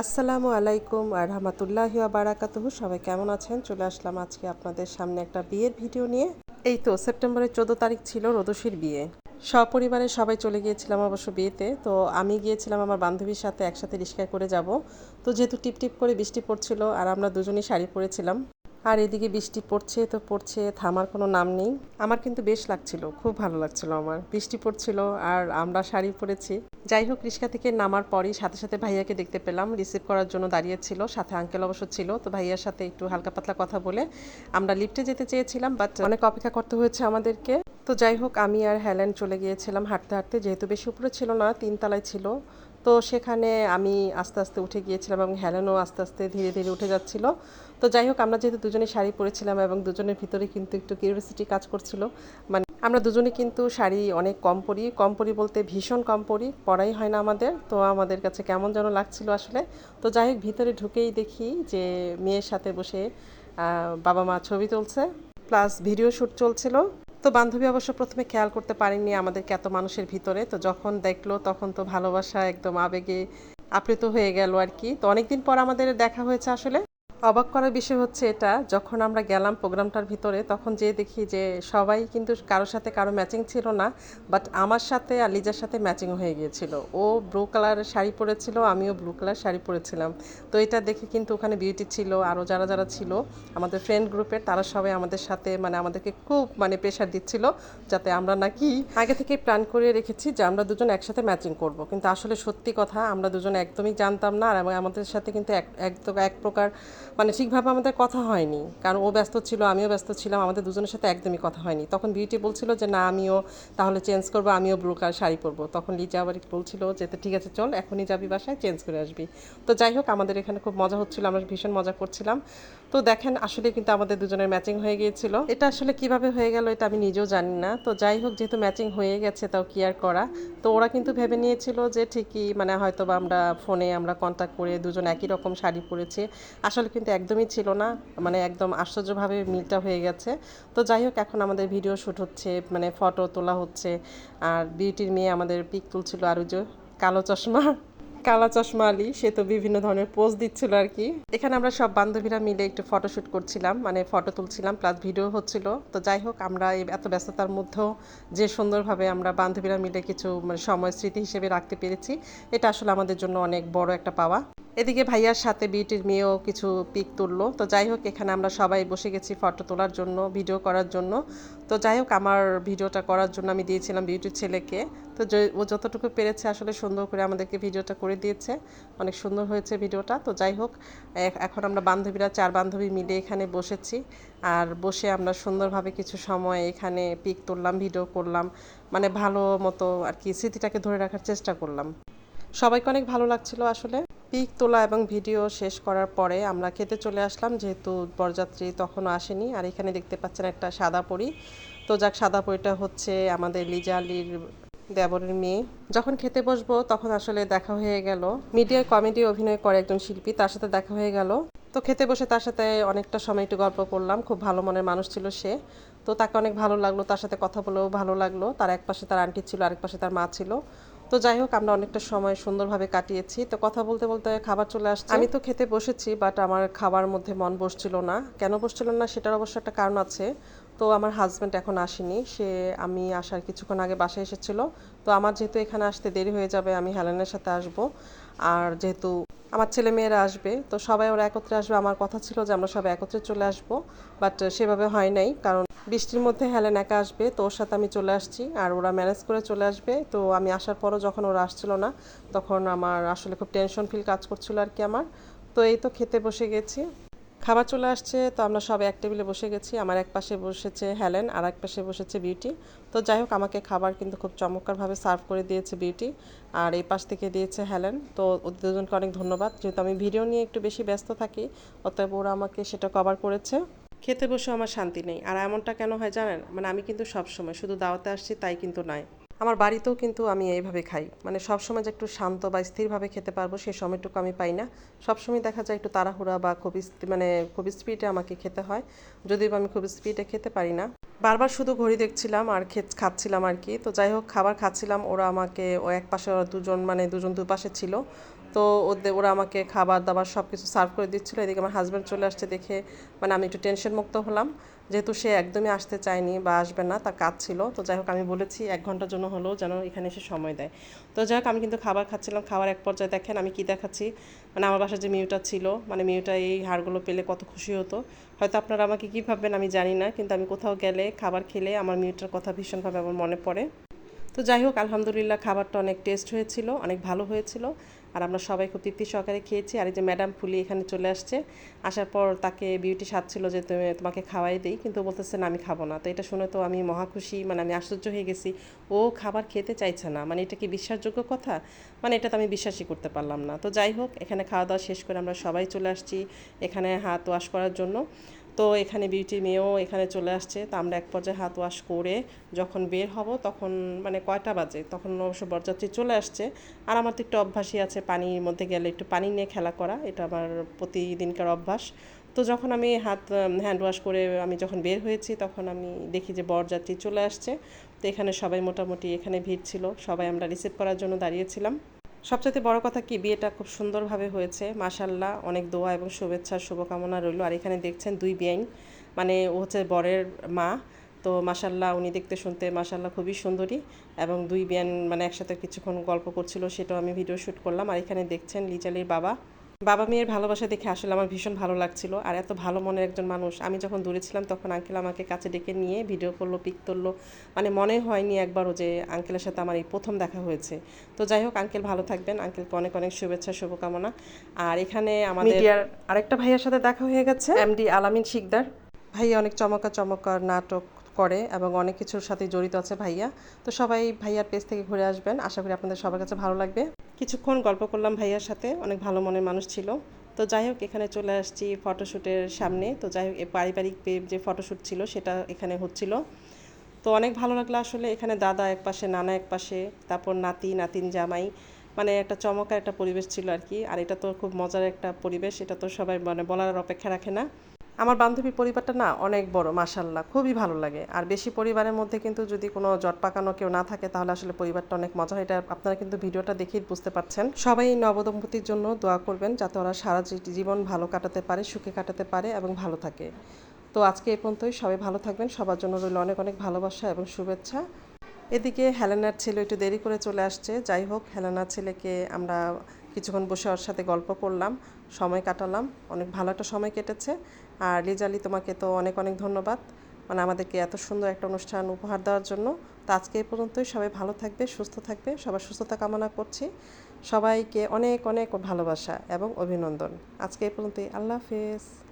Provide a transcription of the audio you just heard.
আসসালামু আলাইকুম আর রহমতুল্লাহ বারাকাতুহু। সবাই কেমন আছেন? চলে আসলাম আজকে আপনাদের সামনে একটা বিয়ের ভিডিও নিয়ে। এই তো, সেপ্টেম্বরের চোদ্দ তারিখ ছিল রদসির বিয়ে। সপরিবারে সবাই চলে গিয়েছিলাম অবশ্য বিয়েতে। তো আমি গিয়েছিলাম আমার বান্ধবীর সাথে একসাথে রিক্সায় করে যাব। তো যেহেতু টিপটিপ টিপ করে বৃষ্টি পড়ছিল আর আমরা দুজনেই শাড়ি পরেছিলাম আর এদিকে বৃষ্টি পড়ছে তো পড়ছে, থামার কোনো নাম নেই। আমার কিন্তু বেশ লাগছিল, খুব ভালো লাগছিল আমার। বৃষ্টি পড়ছিল আর আমরা শাড়ি পরেছি। যাই হোক রিক্সা থেকে নামার পরই সাথে সাথে ভাইয়াকে দেখতে পেলাম। রিসিভ করার জন্য দাঁড়িয়েছিল সাথে আঙ্কেল অবশ্য ছিল, তো ভাইয়ার সাথে একটু হালকা পাতলা কথা বলে আমরা লিফটে যেতে চেয়েছিলাম বাট অনেক অপেক্ষা করতে হয়েছে আমাদেরকে। তো যাই হোক, আমি আর হ্যালেন চলে গিয়েছিলাম হাঁটতে হাঁটতে, যেহেতু বেশি উপরে ছিল না, তিনতলায় ছিল। তো সেখানে আমি আস্তে আস্তে উঠে গিয়েছিলাম এবং হেলেনও আস্তে আস্তে ধীরে ধীরে উঠে যাচ্ছিল। তো যাই হোক, আমরা যেহেতু দুজনে শাড়ি পরেছিলাম এবং দুজনের ভিতরে কিন্তু একটু কিউরিয়াসিটি কাজ করছিল মানে আমরা দুজনে কিন্তু শাড়ি অনেক কম পরি। কম পরি বলতে ভীষণ কম পরি, পরাই হয় না আমাদের। তো আমাদের কাছে কেমন যেন লাগছিল আসলে। তো যাই হোক, ভিতরে ঢুকেই দেখি যে মেয়ের সাথে বসে বাবা মা ছবি তুলছে প্লাস ভিডিও শ্যুট চলছিল। তো বান্ধবী অবশ্য প্রথমে খেয়াল করতে পারেননি আমাদেরকে এত মানুষের ভিতরে। তো যখন দেখল, তখন তো ভালোবাসা একদম আবেগে আপ্লুত হয়ে গেল আর কি। তো অনেকদিন পর আমাদের দেখা হয়েছে আসলে। অবাক করার বিষয় হচ্ছে এটা, যখন আমরা গেলাম প্রোগ্রামটার ভিতরে, তখন যে দেখি যে সবাই কিন্তু কারোর সাথে কারও ম্যাচিং ছিল না বাট আমার সাথে আর লিজার সাথে ম্যাচিং হয়ে গিয়েছিল। ও ব্লু কালারের শাড়ি পরেছিল, আমিও ব্লু কালার শাড়ি পরেছিলাম। তো এটা দেখে কিন্তু ওখানে বিউটি ছিল, আরও যারা যারা ছিল, আমাদের ফ্রেন্ড গ্রুপের তারা সবাই আমাদের সাথে মানে আমাদেরকে খুব মানে প্রেশার দিচ্ছিল, যাতে আমরা নাকি আগে থেকে প্ল্যান করে রেখেছি যে আমরা দুজন একসাথে ম্যাচিং করব। কিন্তু আসলে সত্যি কথা, আমরা দুজন একদমই জানতাম না, আর আমাদের সাথে কিন্তু এক এক প্রকার মানে ঠিকভাবে আমাদের কথা হয়নি। কারণ ও ব্যস্ত ছিল, আমিও ব্যস্ত ছিলাম, আমাদের দুজনের সাথে একদমই কথা হয়নি। তখন বিউটি বলছিল যে, না, আমিও তাহলে চেঞ্জ করব, আমিও ব্লু কালার শাড়ি পরবো। তখন লিজা আবার বলছিল যে ঠিক আছে, চল, এখনই যাবি বাসায় চেঞ্জ করে আসবি। তো যাই হোক, আমাদের এখানে খুব মজা হচ্ছিল, আমরা ভীষণ মজা করছিলাম। তো দেখেন, আসলে কিন্তু আমাদের দুজনের ম্যাচিং হয়ে গিয়েছিল। এটা আসলে কীভাবে হয়ে গেল, এটা আমি নিজেও জানি না। তো যাই হোক, যেহেতু ম্যাচিং হয়ে গেছে, তাও কি আর করা? তো ওরা কিন্তু ভেবে নিয়েছিল যে, ঠিকই মানে হয়তো বা আমরা ফোনে আমরা কন্ট্যাক্ট করে দুজন একই রকম শাড়ি পরেছি। আসলে কিন্তু একদমই ছিল না। মানে একদম আশ্চর্যভাবে মিলটা হয়ে গেছে। তো যাই হোক, এখন আমাদের ভিডিও শ্যুট হচ্ছে মানে ফটো তোলা হচ্ছে। আর বিউটির মেয়ে আমাদের পিক তুলছিল আর যে কালো চশমা, কালা চশমা আলী, সে তো বিভিন্ন ধরনের পোজ দিচ্ছিল আর কি। এখানে আমরা সব বান্ধবীরা মিলে একটু ফটোশ্যুট করছিলাম মানে ফটো তুলছিলাম প্লাস ভিডিও হচ্ছিল। তো যাই হোক, আমরা এত ব্যস্ততার মধ্যেও যে সুন্দরভাবে আমরা বান্ধবীরা মিলে কিছু মানে সময় স্মৃতি হিসেবে রাখতে পেরেছি, এটা আসলে আমাদের জন্য অনেক বড় একটা পাওয়া। এদিকে ভাইয়ার সাথে বিউটির মেয়েও কিছু পিক তুললো। তো যাই হোক, এখানে আমরা সবাই বসে গেছি ফটো তোলার জন্য, ভিডিও করার জন্য। তো যাই হোক, আমার ভিডিওটা করার জন্য আমি দিয়েছিলাম বিউটির ছেলেকে। তো ও যতটুকু পেরেছে আসলে সুন্দর করে আমাদেরকে ভিডিওটা করে দিয়েছে। অনেক সুন্দর হয়েছে ভিডিওটা। তো যাই হোক এখন আমরা বান্ধবীরা, চার বান্ধবী মিলে এখানে বসেছি। আর বসে আমরা সুন্দরভাবে কিছু সময় এখানে পিক তুললাম, ভিডিও করলাম। মানে ভালো মতো আর কি স্মৃতিটাকে ধরে রাখার চেষ্টা করলাম। সবাইকে অনেক ভালো লাগছিল আসলে। পিক তোলা এবং ভিডিও শেষ করার পরে আমরা খেতে চলে আসলাম, যেহেতু বরযাত্রী তখনও আসেনি। আর এখানে দেখতে পাচ্ছেন একটা সাদা পরি। তো যাক, সাদা পরিটা হচ্ছে আমাদের লিজা দেবরের মেয়ে। যখন খেতে বসবো তখন আসলে দেখা হয়ে গেল। মিডিয়ায় কমেডি অভিনয় করে একজন শিল্পী, তার সাথে দেখা হয়ে গেল। তো খেতে বসে তার সাথে অনেকটা সময় একটু গল্প করলাম। খুব ভালো মনের মানুষ ছিল সে। তো তাকে অনেক ভালো লাগল, তার সাথে কথা বলেও ভালো লাগল। তার এক পাশে তার আন্টি ছিল আরেক পাশে তার মা ছিল। তো যাই হোক, আমরা অনেকটা সময় সুন্দরভাবে কাটিয়েছি। তো কথা বলতে বলতে খাবার চলে আসছে। আমি তো খেতে বসেছি বাট আমার খাবার মধ্যে মন বসছিল না। কেন বসছিল না সেটার অবশ্য একটা কারণ আছে। তো আমার হাজব্যান্ড এখন আসেনি। সে, আমি আসার কিছুক্ষণ আগে বাসায় এসেছিল। তো আমার যেহেতু এখানে আসতে দেরি হয়ে যাবে, আমি হেলেনের সাথে আসব। আর যেহেতু আমার ছেলে মেয়েরা আসবে, তো সবাই ওরা একত্রে আসবে। আমার কথা ছিল যে আমরা সবাই একত্রে চলে আসব বাট সেভাবে হয় নাই। কারণ বৃষ্টির মধ্যে হেলেন একা আসবে তো ওর সাথে আমি চলে আসছি আর ওরা ম্যানেজ করে চলে আসবে। তো আমি আসার পরও যখন ওরা আসছিল না, তখন আমার আসলে খুব টেনশন ফিল কাজ করছিল আর কি আমার। তো এই তো খেতে বসে গেছি। খাবার চলে আসছে, তো আমরা সব এক টেবিলে বসে গেছি। আমার এক পাশে বসেছে হেলেন, আর এক পাশে বসেছে বিউটি। তো যাই হোক, আমাকে খাবার কিন্তু খুব চমৎকারভাবে সার্ভ করে দিয়েছে বিউটি, আর এই পাশ থেকে দিয়েছে হেলেন। তো ওদের দুজনকে অনেক ধন্যবাদ। যেহেতু আমি ভিডিও নিয়ে একটু বেশি ব্যস্ত থাকি, অতএব ওরা আমাকে সেটা কভার করেছে। খেতে বসে আমার শান্তি নেই। আর এমনটা কেন হয় জানেন? মানে আমি কিন্তু সবসময় শুধু দাওয়াতে আসছি, তাই কিন্তু নয়। আমার বাড়িতেও কিন্তু আমি এইভাবে খাই। মানে সবসময় যে একটু শান্ত বা স্থিরভাবে খেতে পারব সেই সময়টুকু আমি পাই না। সবসময় দেখা যায় একটু তাড়াহুড়া বা খুব মানে খুব স্পিডে আমাকে খেতে হয়। যদিও আমি খুব স্পিডে খেতে পারি না। বারবার শুধু ঘড়ি দেখছিলাম আর খাচ্ছিলাম আর কি। তো যাই হোক, খাবার খাচ্ছিলাম। ওরা আমাকে ও এক পাশে ওরা দুজন মানে দুজন দুপাশে ছিল। তো ওদের ওরা আমাকে খাবার দাবার সব কিছু সার্ভ করে দিচ্ছিল। এদিকে আমার হাজব্যান্ড চলে আসছে দেখে মানে আমি একটু টেনশন মুক্ত হলাম। যেহেতু সে একদমই আসতে চায়নি বা আসবে না, তার কাজ ছিল। তো যাই হোক আমি বলেছি, এক ঘণ্টার জন্য হলেও যেন এখানে এসে সময় দেয়। তো যাই হোক, আমি কিন্তু খাবার খাচ্ছিলাম। খাবার এক পর্যায়ে দেখেন আমি কি দেখাচ্ছি। মানে আমার বাসায় যে মিউটা ছিল মানে মিউটা এই হাড়গুলো পেলে কত খুশি হতো। হয়তো আপনারা আমাকে কী ভাববেন আমি জানি না, কিন্তু আমি কোথাও গেলে, খাবার খেলে আমার মিউটার কথা ভীষণভাবে আমার মনে পড়ে। তো যাই হোক, আলহামদুলিল্লাহ খাবারটা অনেক টেস্ট হয়েছিল, অনেক ভালো হয়েছিল। আর আমরা সবাই খুব তৃপ্তি সহকারে খেয়েছি। আর এই যে ম্যাডাম ফুলি এখানে চলে আসছে, আসার পর তাকে বিউটি সাজছিল যে তুমি, তোমাকে খাওয়াই দিই, কিন্তু বলতেছে, না, আমি খাব না। তো এটা শুনে তো আমি মহা খুশি মানে আমি আশ্চর্য হয়ে গেছি। ও খাবার খেতে চাইছে না মানে এটা কি বিশ্বাসযোগ্য কথা? মানে এটা তো আমি বিশ্বাসই করতে পারলাম না। তো যাই হোক, এখানে খাওয়া দাওয়া শেষ করে আমরা সবাই চলে আসছি, এখানে হাত ওয়াশ করার জন্য। তো এখানে বিউটির মেয়েও এখানে চলে আসছে। তো আমরা এক পর্যায়ে হাত ওয়াশ করে যখন বের হব তখন মানে কয়টা বাজে? তখন অবশ্য বরযাত্রী চলে আসছে। আর আমার তো একটু অভ্যাসই আছে পানির মধ্যে গেলে একটু পানি নিয়ে খেলা করা। এটা আমার প্রতিদিনকার অভ্যাস। তো যখন আমি হাত হ্যান্ড ওয়াশ করে আমি যখন বের হয়েছি তখন আমি দেখি যে বরযাত্রী চলে আসছে। তো এখানে সবাই মোটামুটি এখানে ভিড় ছিল। সবাই আমরা রিসিভ করার জন্য দাঁড়িয়েছিলাম সবচেয়ে বড় কথা কি, বিয়েটা খুব সুন্দরভাবে হয়েছে। মাশাল্লাহ অনেক দোয়া এবং শুভেচ্ছা, শুভকামনা রইল। আর এখানে দেখছেন দুই বিয়াইন মানে ও হচ্ছে বরের মা। তো মাশাল্লাহ উনি দেখতে শুনতে মাশাল্লাহ খুবই সুন্দরী এবং দুই বিয়ান মানে একসাথে কিছুক্ষণ গল্প করছিল, সেটাও আমি ভিডিও শ্যুট করলাম। আর এখানে দেখছেন লিজালির বাবা। বাবা মেয়ের ভালোবাসা দেখে আসলে আমার ভীষণ ভালো লাগছিল। আর এত ভালো মনের একজন মানুষ। আমি যখন দূরে ছিলাম তখন আঙ্কেল আমাকে কাছে ডেকে নিয়ে ভিডিও করল পিক তুললো। মানে মনে হয়নি একবারও যে আঙ্কেলের সাথে আমার এই প্রথম দেখা হয়েছে। তো যাই হোক আঙ্কেল ভালো থাকবেন। আঙ্কেলকে অনেক অনেক শুভেচ্ছা শুভকামনা। আর এখানে আমাদের আরেকটা ভাইয়ার সাথে দেখা হয়ে গেছে। এমডি আলামিন শিকদার। ভাইয়া অনেক চমৎকার চমৎকার নাটক করে এবং অনেক কিছুর সাথে জড়িত আছে ভাইয়া। তো সবাই ভাইয়ার পেজ থেকে ঘুরে আসবেন। আশা করি আপনাদের সবার কাছে ভালো লাগবে। কিছুক্ষণ গল্প করলাম ভাইয়ার সাথে, অনেক ভালো মনের মানুষ ছিল। তো যাই হোক, এখানে চলে আসছি ফটোশ্যুটের সামনে। তো যাই হোক পারিবারিক যে ফটোশ্যুট ছিল, সেটা এখানে হচ্ছিল। তো অনেক ভালো লাগল আসলে এখানে দাদা এক পাশে, নানা এক পাশে, তারপর নাতি, নাতিন জামাই। মানে একটা চমৎকার একটা পরিবেশ ছিল আর কি। আর এটা তো খুব মজার একটা পরিবেশ, এটা তো সবাই মানে বলার অপেক্ষা রাখে না। আমার বান্ধবীর পরিবারটা না অনেক বড় মাসাল্লাহ খুবই ভালো লাগে। আর বেশি পরিবারের মধ্যে কিন্তু যদি কোনো জট পাকানো কেউ না থাকে, তাহলে আসলে পরিবারটা অনেক মজা হয়। এটা আপনারা কিন্তু ভিডিওটা দেখেই বুঝতে পারছেন। সবাই নবদম্পতির জন্য দোয়া করবেন যাতে ওরা সারা জীবন ভালো কাটাতে পারে, সুখে কাটাতে পারে এবং ভালো থাকে। তো আজকে এই পর্যন্তই। সবাই ভালো থাকবেন। সবার জন্য রইল অনেক অনেক ভালোবাসা এবং শুভেচ্ছা। এদিকে হেলেনার ছেলে একটু দেরি করে চলে আসছে। যাই হোক, হেলেনার ছেলেকে আমরা কিছুক্ষণ বসে ওর সাথে গল্প করলাম, সময় কাটালাম। অনেক ভালো একটা সময় কেটেছে। আর লিজালি তোমাকে তো অনেক অনেক ধন্যবাদ। মানে আমাদেরকে এত সুন্দর একটা অনুষ্ঠান উপহার দেওয়ার জন্য। তো আজকে এই পর্যন্তই। সবাই ভালো থাকবে, সুস্থ থাকবে। সবার সুস্থতা কামনা করছি। সবাইকে অনেক অনেক ভালোবাসা এবং অভিনন্দন। আজকে এই পর্যন্তই। আল্লাহ হাফেজ।